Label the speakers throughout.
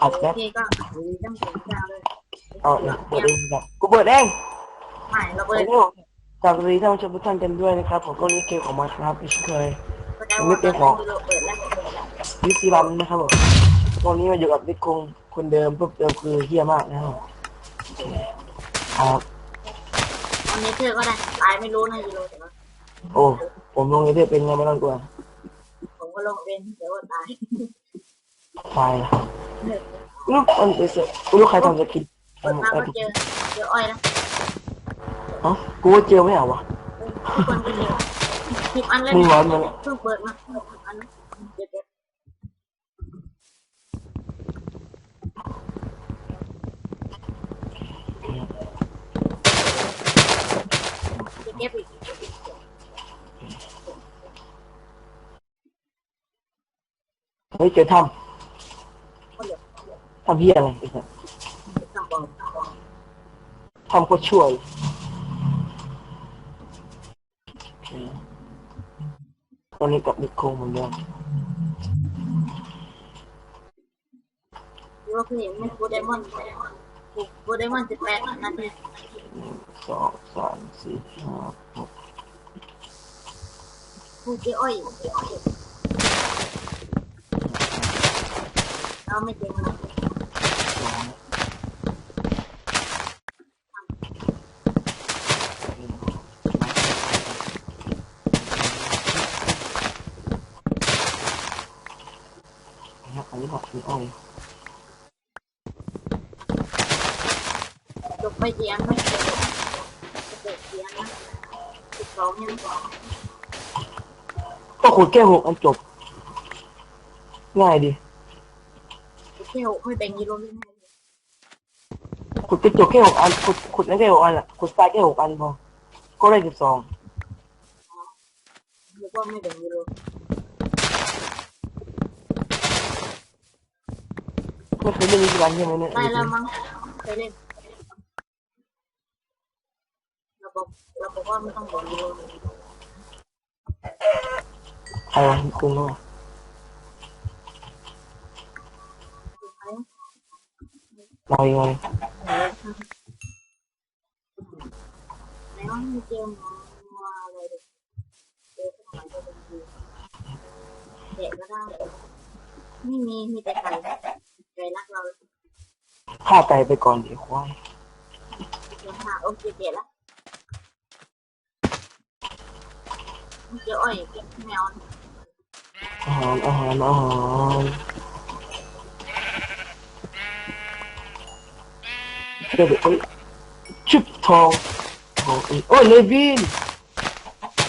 Speaker 1: อัดแป๊บ
Speaker 2: โอเคก็ดูตั้งแต่ยาวเลย
Speaker 1: เอาเนี่ยเปิดเองครับกูเปิดเอง
Speaker 2: ไม่เรา
Speaker 1: เปิ
Speaker 2: เปิ
Speaker 1: ด
Speaker 2: ด
Speaker 1: เองสวัสดีท่านผู้ชมทุกท่านกันด้วยนะครับผมก็นี้เกมของมาครับอีกเช่นเคย
Speaker 2: ก็ได้ว่าเราเปิดแล้วเปิดแล้ว
Speaker 1: วิซีรันนะครับผมตอนนี้มาอยู่กับนิคงคนเดิมเพิ่มเติมคือเฮี้ยมากนะครับโอเคครับ
Speaker 2: ตอนนี้เธอก็ได้ตายไม่รู้นะยูโรแต่ว่า
Speaker 1: โอ้ผมลงในเทปเป็นไงไม่ต้องกลัว
Speaker 2: ผมก็ลงเป็นเดี๋ยวว่าตาย
Speaker 1: ไฟนะครับลูกมันเป็นเสือลูกใครทำสกิน
Speaker 2: เปิดมาก็เจอเจออ้อยนะ
Speaker 1: เอ้ากูว่าเจอไม่เหรอวะ
Speaker 2: ทุกคนก็เจอสิบอันเลย
Speaker 1: มึงร้อนมัน
Speaker 2: เพิ่งเปิดมาสิบอันเดี๋ยวเก็บเก็บอีก
Speaker 1: เฮ้ยเจอถ้
Speaker 2: คนเดียวำ
Speaker 1: ทำเฮี้ยอะไรไอ้สัส
Speaker 2: สองบอล
Speaker 1: ทำโคตรช่วยโอเคตอนนี้กับนิคงเหมือนเดิม
Speaker 2: ยูโรคือเห็นไม่โคเดมอนโคเดมอนสิบแปดนาที
Speaker 1: สองสามสี่ห้าหก
Speaker 2: ผู้เจ้อ้อยเราไม่เจอนะ
Speaker 1: นะครับอันนี้บอกคืออ้อย
Speaker 2: จบไป เจียนไม่เจอเด็กเจียนนะสิบสองยังสอง
Speaker 1: ก็ขุดแค่หกอันจบ ง่ายดี
Speaker 2: เที่ยวไม่แบ่งยีโรนี่ให้
Speaker 1: ขุดกระจกแค่หกอันขุดขุดนั่นแค่หกอันอะขุดทรายแค่หกอันพอก็ได้สิบสอง
Speaker 2: หรือว่าไม่แบ่งยีโร
Speaker 1: ไม่เคยเล่นวิธีการใช่ไหมเนี่ย
Speaker 2: ได้แล้วมั้งเคยเล่นเรา บเราบอกว่าไม่ต้องบ่งยีโร
Speaker 1: ใครวะคุงเขาวะ
Speaker 2: คือใคร
Speaker 1: เราเองเลย
Speaker 2: ไหนว่ามีเจมมาอะไรเด็กเจอสมัยเด็กก็ได้ไม่มีมีแต่ไก่ไก่รักเรา
Speaker 1: ฆ่าไก่ไปก่อนเดี๋ยวควาย
Speaker 2: โอเคเด็ดละเจออ้อยเก็บแมว
Speaker 1: อาหารอาหารอาหารเดี๋ยวเอ้ว น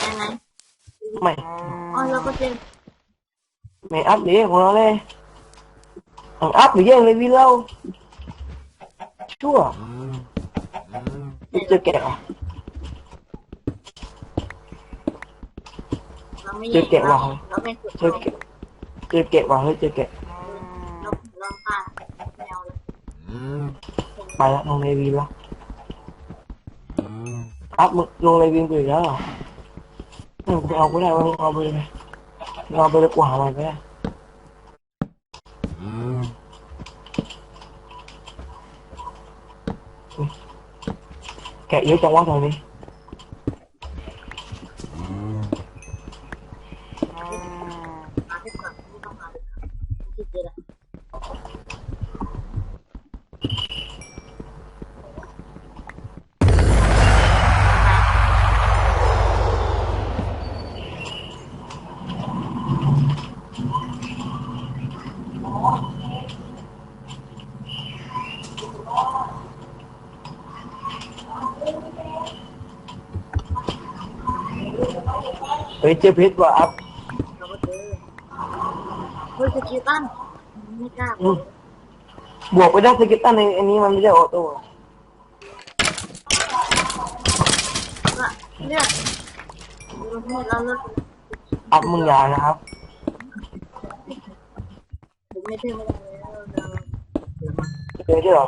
Speaker 2: ยังไง
Speaker 1: ไม่
Speaker 2: อ๋อเราก็เจอ
Speaker 1: ไม่อัพเดี๋ยวของเราเลยอังอั พหรือแย่งเลวินเล่าชั่วไม่เจอแกะเหรอ
Speaker 2: เราไม่
Speaker 1: เจอแกะว่ะ
Speaker 2: เราไม่สุด
Speaker 1: เจอแกะเจอแกะว่ะเฮ้ยเจอแกะ
Speaker 2: เราเราฆ่าแมวเลย
Speaker 1: ไปละลงเลวินละอัพมึงลงเลวินกูอีกแล้วเหรอเออกูเอากูได้ว่ามึงเอาไปเลยมึงเอาไปเลยกูหามันก็ได้แกะเยอะจังวะตอนนี้
Speaker 2: หาที่ก่อนไม่ต้องหาเลยที่เจอละ
Speaker 1: เฮ้ยเจอเพชรว่ะอัพ
Speaker 2: เราก็เจอเฮ้ยสกิลตันไม่กล้า
Speaker 1: อืมบวกไปได้สกิลตันในอันนี้มันไม่ใช่ออโต้
Speaker 2: ก็เลือกเราเลือก
Speaker 1: อัพมึงอย่านะครับ
Speaker 2: ผมไม่เชื่อไม่ได้แล้วเรา
Speaker 1: เจอเธอเหรอ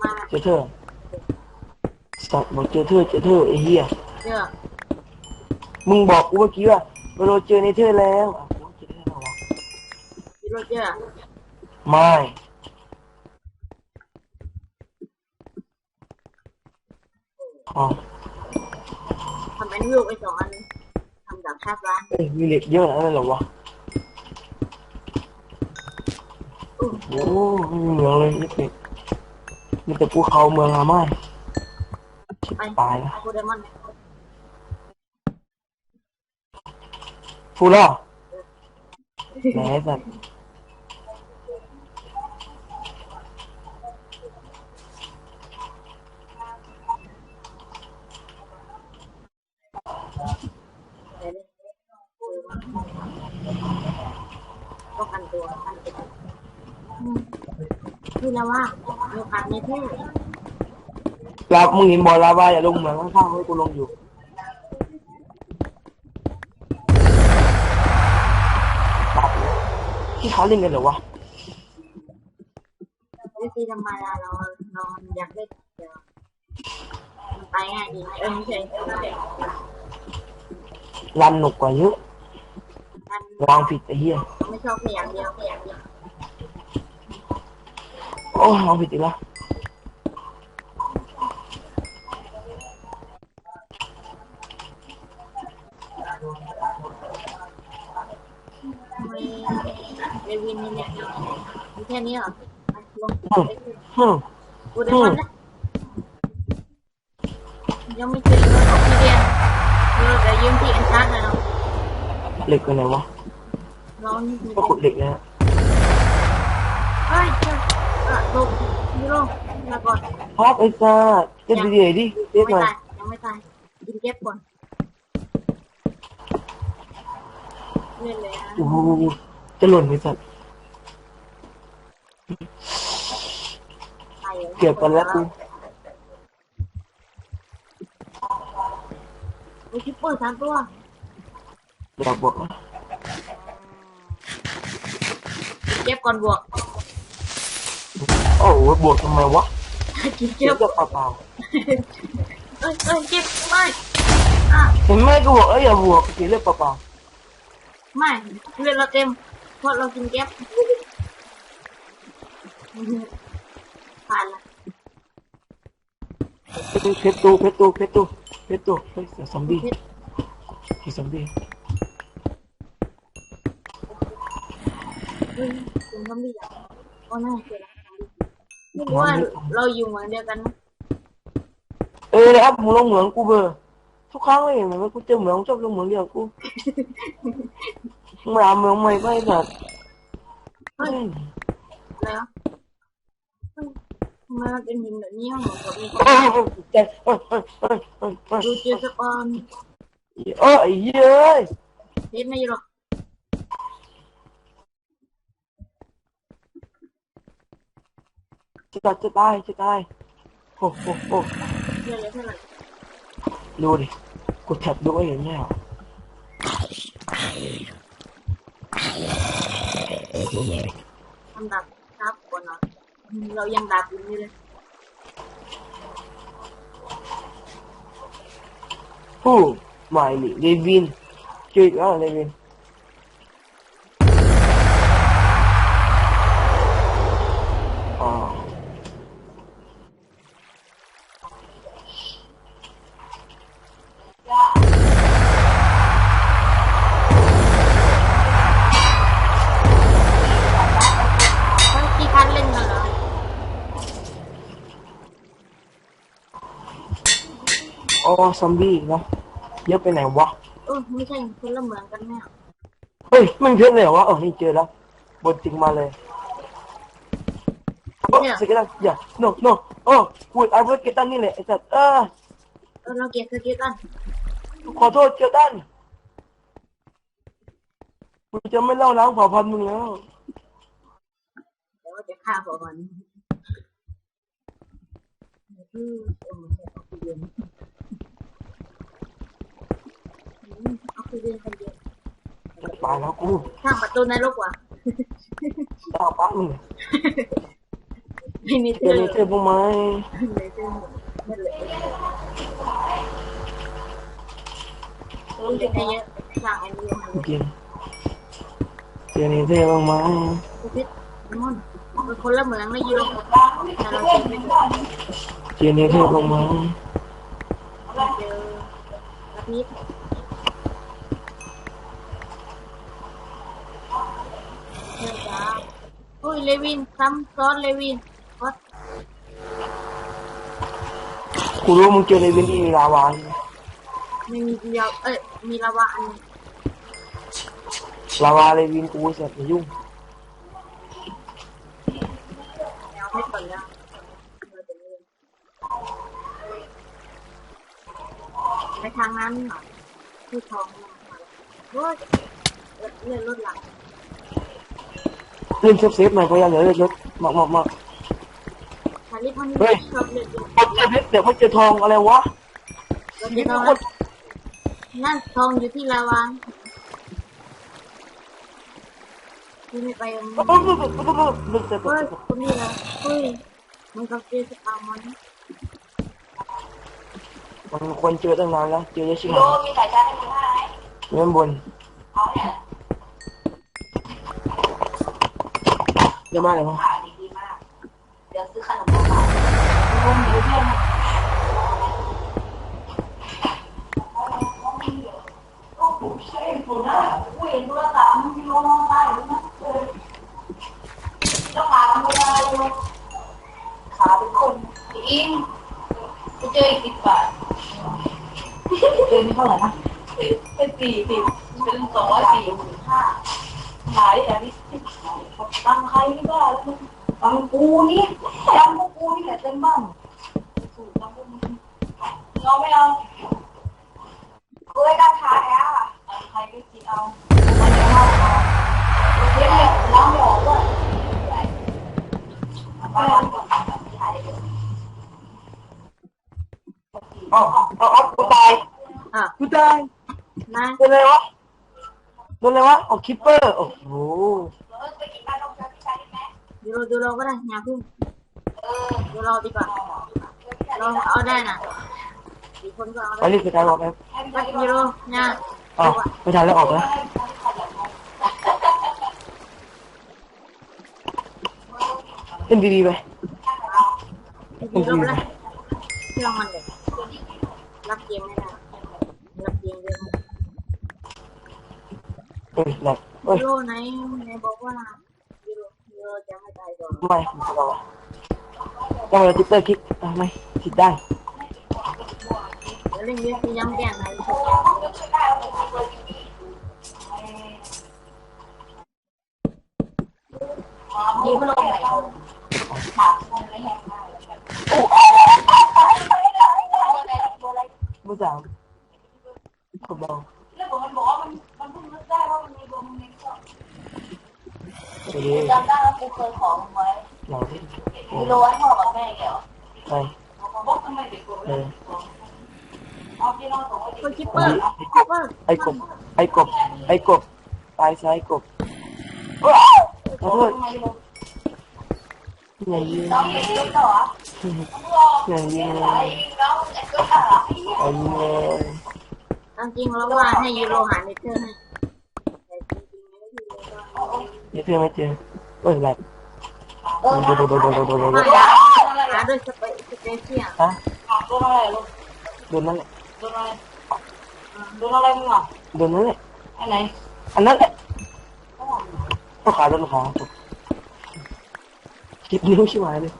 Speaker 2: มา
Speaker 1: เจอเธอสัตว์บอกเจอเธอเจอเธอไอ้เหี้ย
Speaker 2: เชื่อ
Speaker 1: มึงบอกกูเมื่อกี้ว่าเราเจอในเธอแล้วอะกูเจอเธอแล้ววะ
Speaker 2: ยูโรเจอ
Speaker 1: เไม่อ๋อ
Speaker 2: ทำเป็นลูกไปสองอันทำจากคาบร้าน
Speaker 1: เอ้ยมีเหล็กเยอะนะเหรอวะ
Speaker 2: อู้
Speaker 1: โอ้ไม่มีเมืองเลยนี่เป็นมีแต่ภูเขาเมืองอาม่าชิบ
Speaker 2: ไป
Speaker 1: ตายแล้ว
Speaker 2: โคเดมอน
Speaker 1: ฟูล่าแหมสัตว์
Speaker 2: เดี๋ยวเลยป้องกันตัวกั ที่
Speaker 1: เขาเล่นกันเหรอวะ
Speaker 2: วิธีธรรมดาเราเราอยากเล่นเดี๋ยวมันไปง่ายดีเออไม่ใช่
Speaker 1: รันหนุกกว่าเยอะ
Speaker 2: มัน
Speaker 1: วางผิดไอ้เหี้ย
Speaker 2: ไม่ชอบแค่อย่างเดียวแค่อย่างเดียว
Speaker 1: โอ้ยวางผิดอีกแล้ว
Speaker 2: มีแค่นี้เหรอไปลง
Speaker 1: ฮึม
Speaker 2: กูเดมอนนะยังไม่เจอเลยของพี่เดียนเดี๋ยวจะยืมที่เอ็นชาร์ดหน่อยเนาะ
Speaker 1: เหล็กไปไหนวะ
Speaker 2: น้องนี่มี
Speaker 1: ก็ขุดเหล็กนะฮะ
Speaker 2: เฮ้ยเจ้าอะลงนี่ลงมาก่อน
Speaker 1: ครับไอ้ซ่าเจ็บดีๆดิเจ็
Speaker 2: ยั
Speaker 1: บ
Speaker 2: ง
Speaker 1: ห
Speaker 2: ไม่
Speaker 1: น่อย
Speaker 2: ตายยังไม่ตายกินเก็บก่อนเล่นเลยนะ
Speaker 1: โอ้โหจะหล่นไปสัตว์
Speaker 2: ตาย เลย
Speaker 1: เก็บกันแล้วกู
Speaker 2: โอ้ยคิปเปอร์สามตัว
Speaker 1: อยากบอกว่า
Speaker 2: เก็บก่อนบวก
Speaker 1: โอ้โหบวกทำไมวะ
Speaker 2: กิน
Speaker 1: เก็
Speaker 2: เก็
Speaker 1: บบกับเปล่า
Speaker 2: เอ้ยเอ้ยเก็บไม่อะ
Speaker 1: ๆเห็นไหมกูบอกเอ้ยอย่าบวกเสียเลือดเปล่า
Speaker 2: ไม่เลือดเราเต็มเพราะเรากินเก็บ ผ่านละ
Speaker 1: เพชรตูเพชรตูเพชรตูเพชรตูเฮ้ยเสียซอมบี้เสียซอมบี้
Speaker 2: เฮ้ยคุณทำดีอะก็น่าเสียละไม่รู้ว่าเราอยู่เหมือนเดียวกันนะ
Speaker 1: เออเลยครับมึงลงเหมืองกูเบอร์ทุกครั้งเลยเหมือนกูเจอเหมืองชอบลงเหมืองเดียวกูมึงมาเมืองใหม่ไปสัตว์
Speaker 2: เฮ้ย
Speaker 1: เฮ้ย
Speaker 2: อะไรวะเฮ้ยทำไมมันเป็นหินแบบนี้เหมือนกับมีคน
Speaker 1: เอ้ยเอ้ยเจ็บเอ้ยเอ้ยเอ้ยเอ้ยเอ้ย
Speaker 2: ดูเจสปอน
Speaker 1: เอ้ยเย้ย
Speaker 2: เฮ็ดไม่หรอก
Speaker 1: จะตายจะตายจะตายโอ้โหโอ้
Speaker 2: เยอะเลยเท่าไหร่
Speaker 1: ดูดิกูแท็บดูไอ้เห็นไหมอะ
Speaker 2: ทำดับครับก่อน เนาะเรายังดับอยู่นี่
Speaker 1: อ๋อซอมบี้อีกแล้วเยอะไปไหนวะ
Speaker 2: เออไม่ใช่คนละเหมือนกันแม่
Speaker 1: เฮ้ยมันเยอะเลยเหรอวะเออนี่เจอแล้วบนจริงมาเลยโอ้สกิลอย่า no no โอ้กูไอ้เวิร์ดเกตันนี่แหละไอ้สัตว์เออ
Speaker 2: เออเราเก็บสกิลกัน
Speaker 1: ขอโทษเกตันกูจะไม่เล่าล้างเผ่าพันธุ์มึงแล้ว
Speaker 2: แต่ว่าจะฆ่าพวกมันคือเออมันใช้ออกซิเจนอื มออกซิเจนคนเยว
Speaker 1: จะตายแล้วกู
Speaker 2: ข้างประตูนรกว่ะ
Speaker 1: ตาปั๊กมึง
Speaker 2: ไม่มี
Speaker 1: เจ
Speaker 2: เธ
Speaker 1: อ
Speaker 2: อ
Speaker 1: ในเธอบ้างไหม
Speaker 2: เลยเธอนั่นแหละรู้จักได้เยอะสร้างไอ้เรื่อง
Speaker 1: จริงเจอในเธอบ้างไหม
Speaker 2: กูพิษมอนเป็นคนละเหมืองเลยยูโรแต่เราเจอไม่เจอ
Speaker 1: เจเนเทพลงมา
Speaker 2: เจอแบบนี้เจอจ้าอุ้ย เลวินซ้ำซ้อนเลวินก็
Speaker 1: กูรู้มึงเจอในวินที่มีลาวา
Speaker 2: ไม่มีเดียวเอ้ยมีลาวาอันหนึ่ง
Speaker 1: ลาวาเลยวินกูเสร็จอย่ายุ่ง
Speaker 2: แนวให้ก่อนแล้วเราจะเล่นไปทางนั้นหน่อยที่ท้องมาโอ้ยเลื่อนรถหลัง
Speaker 1: เล่นเซฟเซฟหน่อยพยายามอย่าเล่นรถมากมากมาก
Speaker 2: ทาริพัน
Speaker 1: เฮ้ย
Speaker 2: ชอบเล่นรถ
Speaker 1: กดเซฟเซฟเดี๋ยวมันเจอทองอะไรวะ
Speaker 2: เรา
Speaker 1: จะนอน
Speaker 2: นั่นทองอยู่ที่ลาวาที่ไม่ไปยัง
Speaker 1: บึ๊บบึ๊บบึ๊บบึ๊บบึ๊บบึ๊บเซฟ
Speaker 2: เฮ้ยคนนี้นะเฮ้ยมันกับเจสปามัน
Speaker 1: มันควรเจอตั้งนานแล้วเจอเยอะชิบ
Speaker 3: โล
Speaker 1: หาย
Speaker 3: มีสายชาร์จให้มึงให้
Speaker 1: เงินบน
Speaker 3: เอาเนี่ย
Speaker 1: เย อะมากเลยวะ
Speaker 3: ขายดีมาก เดี๋ยวซื้อขนมมาฝากลงอยู่เพื่อนโอ้โหใช่ผมนะกูเห็นโทรศัพท์มึงลงนอนได้หรือนะเออแล้วขาทำไม่ได้เลยขาเป็นคนอิงไปเจออีกสิบบาทเจอนี่เท่าไหร่นะเป็นสี่สิบเป็นสองร้อยสี่สิบห้าขายแต่นี่ ตังใครไม่ได้แล้วมันตังกูนี่ตังพวกกูนี่แหละเต็มบ้านสูตรตังพวกมึงเราไม่เอากูไม่กล้าขายอะใครก็กินเอามันจะเอาเอาเรียกเนี่ยล้างไม่อกด้วยบ้านก่อนขายเดี๋ยว
Speaker 1: อ๋ออ๋อกูตาย
Speaker 2: อะ
Speaker 1: กูตาย
Speaker 2: นะ
Speaker 1: โดนอะไรวะโดนอะไรวะออกคิปเปอร์ โอ้โห
Speaker 3: ดู
Speaker 2: เราดูเราก็ได้อย่าพึ่ง
Speaker 3: เออ
Speaker 2: ดูเราดีกว่าเราเอาได้นะอีกคนก็เอา
Speaker 1: ไป
Speaker 2: ได้
Speaker 1: รีบไปทายบอกแป๊บ
Speaker 2: ไปยูโรเนี่ย
Speaker 1: อ๋อไม่ทันแล้วออกแล้วเล่นดีๆไป
Speaker 2: ยูโรไปเลยเครื่องมันเลยรับเกมไม่ได้รับเกมเยอะ
Speaker 1: เอ้ยแหลกเอ้ย
Speaker 2: ยูโรไหนไหนบอกว่ายูโรยูโรจะ ไม่ตายก่อน
Speaker 1: ไม่ไม่เอาอะต้องเอาทิปเตอร์คลิกทำไมคิดได้
Speaker 2: เดี๋ยวเล่นเยอะที่ย้ำแก้ไหน
Speaker 3: มีพัดลมไหนถามคนไม่แห้งมากเลย
Speaker 1: เมื่อสามผมบอก
Speaker 3: แล้วบอกมันบอกว่ามันมันเพิ่งนึกได้ว่ามันมี
Speaker 1: สวัสดี
Speaker 3: จำได้ว่ากูเคยขอมึงไว้
Speaker 1: หลังที่
Speaker 3: มีโลให้พ่อกับแม่แกเหรอ
Speaker 1: ไป
Speaker 3: บอกทำไมเด็กกู
Speaker 1: เออ
Speaker 3: เอาที่เราส่งไว้
Speaker 2: คนคิปเปอร์คิปเปอร์
Speaker 1: ไอ้กบ ไอ้กบ ไอ้กบ ตายซ้ายกบว้าวขอโทษ
Speaker 3: ทำไมโล
Speaker 1: อย่างยิง
Speaker 3: น้องเห็นด้วยเหรอ
Speaker 1: อย่างยิงเล
Speaker 3: ไอ้
Speaker 1: ย
Speaker 3: น้องเห็นด้วยเหรอ
Speaker 1: อย่างยิงเลย
Speaker 2: ตามจริงแล้วว่าให้ยูโรหาเนเธอร์ให้แต่จริงๆแล้วยูโร ก็
Speaker 1: เดี๋ยวเพื่อนไม่เจอเอ้ยแหลก
Speaker 3: เออ
Speaker 1: โดนโดนโดนโดนโดนโดนโด
Speaker 2: ไม่
Speaker 1: น
Speaker 2: ได้หาด้วยสเปสเปเชียล
Speaker 1: ฮะ
Speaker 3: โดนอะไรลูก
Speaker 1: โดนนั่นแหละ
Speaker 3: โดนอะไรโดนอะไรมึงอะ
Speaker 1: โดนนั่นแหละ
Speaker 3: ไอ้ไหน
Speaker 1: อันนั้นแหละต้องขาโดนขาคลิปนิ้วชิบหายเลย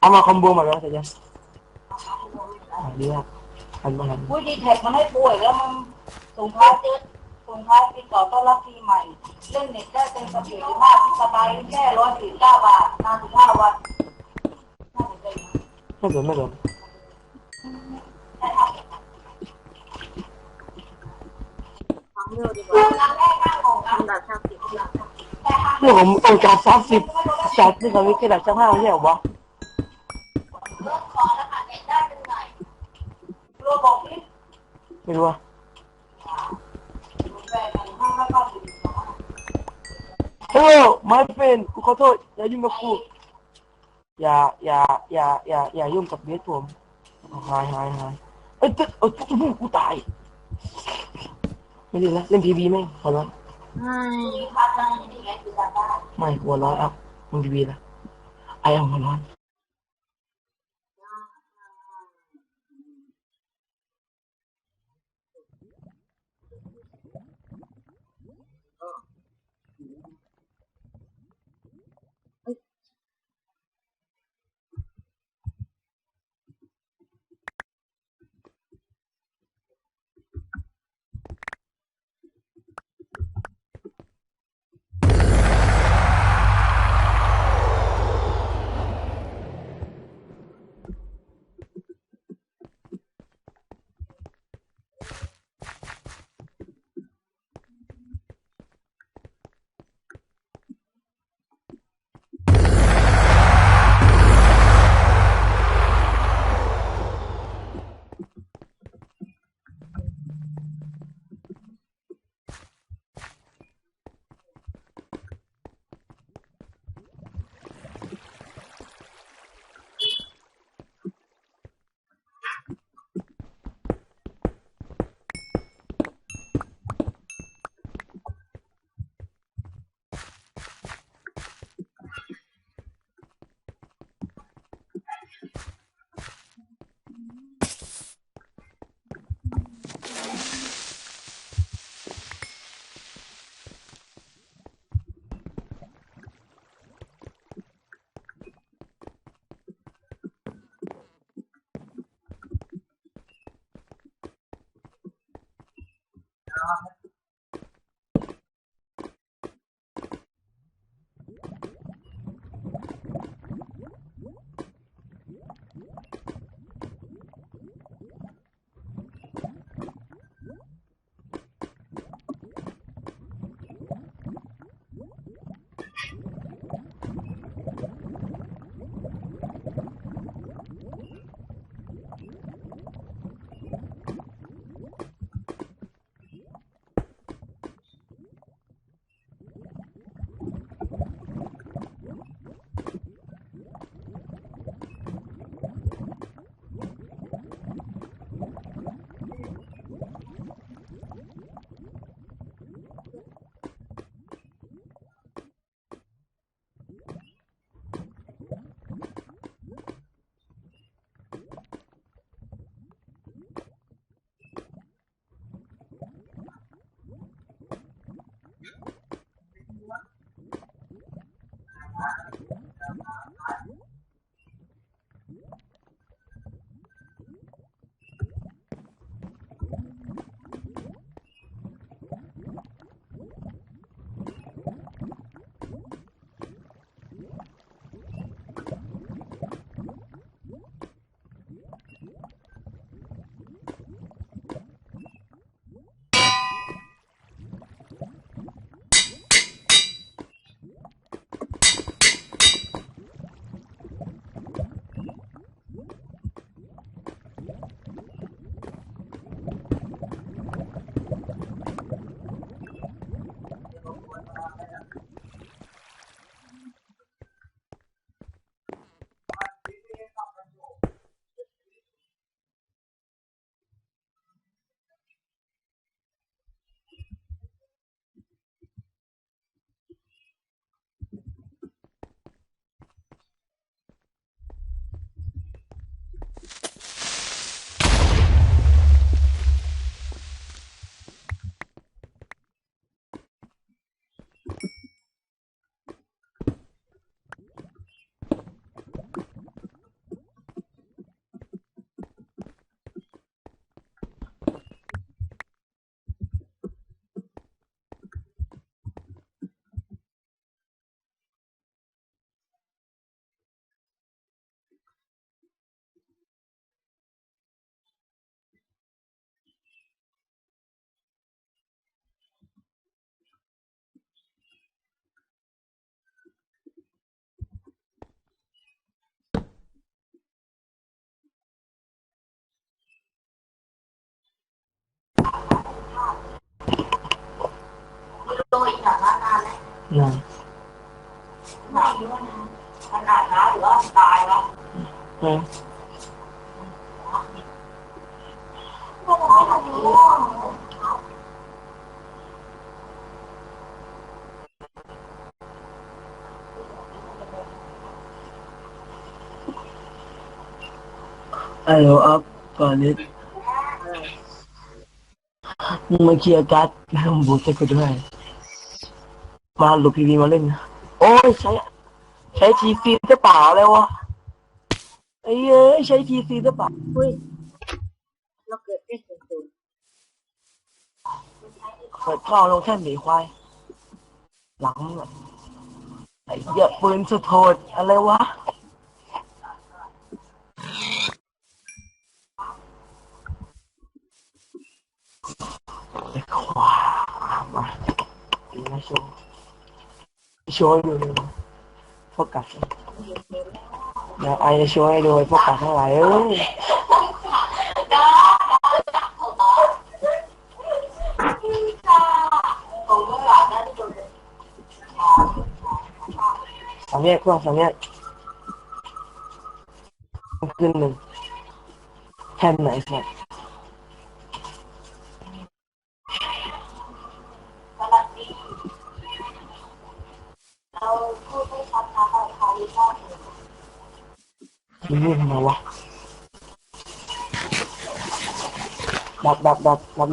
Speaker 1: เอามาคอมโบมาแล้วแต่ยังอะดีมากหันมาหัน
Speaker 3: อุ้ยดีแท็กมันให้ป่วยแล้วมันส่งท้ายเจ็ดส่งท้ายปีเก่าต้อนรับปีใหม่ เล่นเน็ตได้เต็มสปีดภาพสบายแค่ร้อยสี่เก้าบาทนานถึงห้าวันน่าสนใจนะ
Speaker 1: ไม่โดนไม่โดน
Speaker 3: ใช่ครับ
Speaker 2: ฟังเร็วดีกว่า
Speaker 3: ครั้งแรกนั่งของกัน
Speaker 2: อันดับชาติ
Speaker 3: แต่ค่ะ
Speaker 1: เรื่องของเอาจากสามสิบจัดนี่เขาวิกระดับช่างภาพไม่ใช่เหรอวะ
Speaker 3: เริ่มขอรหัสเน็ตได้เป็นไงรัวบอกพี่
Speaker 1: ไม่รู้อะ
Speaker 3: เฮ้
Speaker 1: ยไม่เป็นกูขอโทษอย่ายุ่งกับกูอย่าอย่าอย่าอย่าอย่ายุ่งกับเบสผมหายหายหายเอ้ยตึ๊ดเอ้ยตึ๊ดกูตายไม่ดีแล้วเล่นพีบีไหมขอร้อง
Speaker 2: ไม่
Speaker 3: พันนั่งนี่ไงคือการได้
Speaker 1: ไม่หัวร้อนครับ
Speaker 3: มึงดีวีละไอ้เอาหัวร้อน
Speaker 4: นิด
Speaker 1: มึงมาเคลียร์การ์ดให้มึงบูทให้กูด้วย มาหลุดพีวีมาเล่นะโอ้ยใช้ ใช้ทีซีจะเปล่าเลยวะไอ้เอ้ยใช้ทีซีจะเปล่า
Speaker 2: อุ้ยเราเกิดแค่ศูนศูนย์
Speaker 1: เปิดข้าวลงแท่นหมีควาย หลังอะไอ้เหี้ยปืนสุดโทษอะไรวะ ไอ้ควายมาดีนะโชว์โชว์ให้ดูเลยพวกกัดเดี๋ยวไอจะโชว์ให้ดูพวกกัดทั้งหลายเอ้ย
Speaker 3: ผมก็หลับแล้วที่โดน
Speaker 1: สามแยกเครื่องสามแยกขึ้นหนึ่งแท่นไหนเนี่ย
Speaker 3: กำลังดีเราพูดไม่ชัดนะแต่เขาไม่ชอบ
Speaker 1: มันนี่ทำไมวะดับดับดับดับ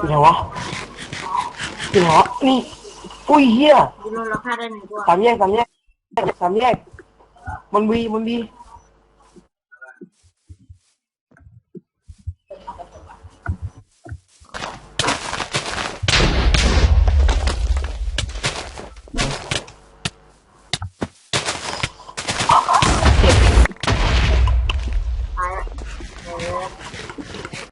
Speaker 2: คาได้หนึ่งตัว
Speaker 1: ที่ไหนวะที่ไหนวะนี่อุ้ยเฮีย
Speaker 2: ยูโรราคาได้หนึ่งตัว
Speaker 1: สามแยกสามแยกสามแยกมันวีมันวี